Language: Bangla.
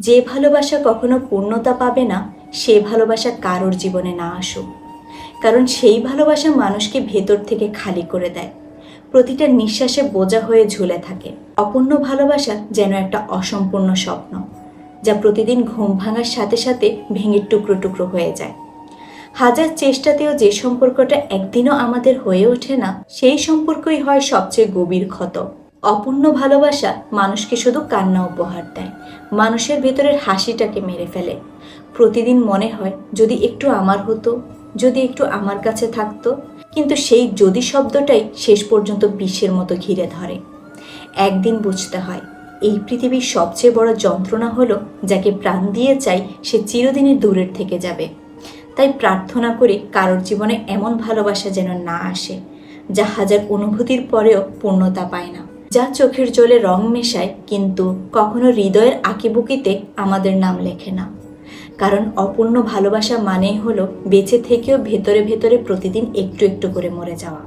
যে ভালোবাসা কখনো পূর্ণতা পাবে না, সে ভালোবাসা কারোর জীবনে না আসুক। কারণ সেই ভালোবাসা মানুষকে ভেতর থেকে খালি করে দেয়। প্রতিটা নিঃশ্বাসে বোঝা হয়ে ঝুলে থাকে। অপূর্ণ ভালোবাসা যেন একটা অসম্পূর্ণ স্বপ্ন, যা প্রতিদিন ঘুম ভাঙার সাথে সাথে ভেঙে টুকরো টুকরো হয়ে যায়। হাজার চেষ্টাতেও যে সম্পর্কটা একদিনও আমাদের হয়ে ওঠে না, সেই সম্পর্কই হয় সবচেয়ে গভীর ক্ষত। অপূর্ণ ভালোবাসা মানুষকে শুধু কান্না উপহার দেয়। মানুষের ভেতরের হাসিটাকে মেরে ফেলে। প্রতিদিন মনে হয়, যদি একটু আমার হতো, যদি একটু আমার কাছে থাকতো, কিন্তু সেই যদি শব্দটাই শেষ পর্যন্ত বিষের মতো ঘিরে ধরে। একদিন বুঝতে হয়, এই পৃথিবীর সবচেয়ে বড় যন্ত্রণা হলো যাকে প্রাণ দিয়ে চাই সে চিরদিনই দূরের থেকে যাবে। তাই প্রার্থনা করি কারোর জীবনে এমন ভালোবাসা যেন না আসে, যা হাজার অনুভূতির পরেও পূর্ণতা পায় না। যা চোখের জলে রং মেশায়, কিন্তু কখনো হৃদয়ের আঁকিবুকিতে আমাদের নাম লেখে না। কারণ অপূর্ণ ভালোবাসা মানেই হলো বেঁচে থেকেও ভেতরে ভেতরে প্রতিদিন একটু একটু করে মরে যাওয়া।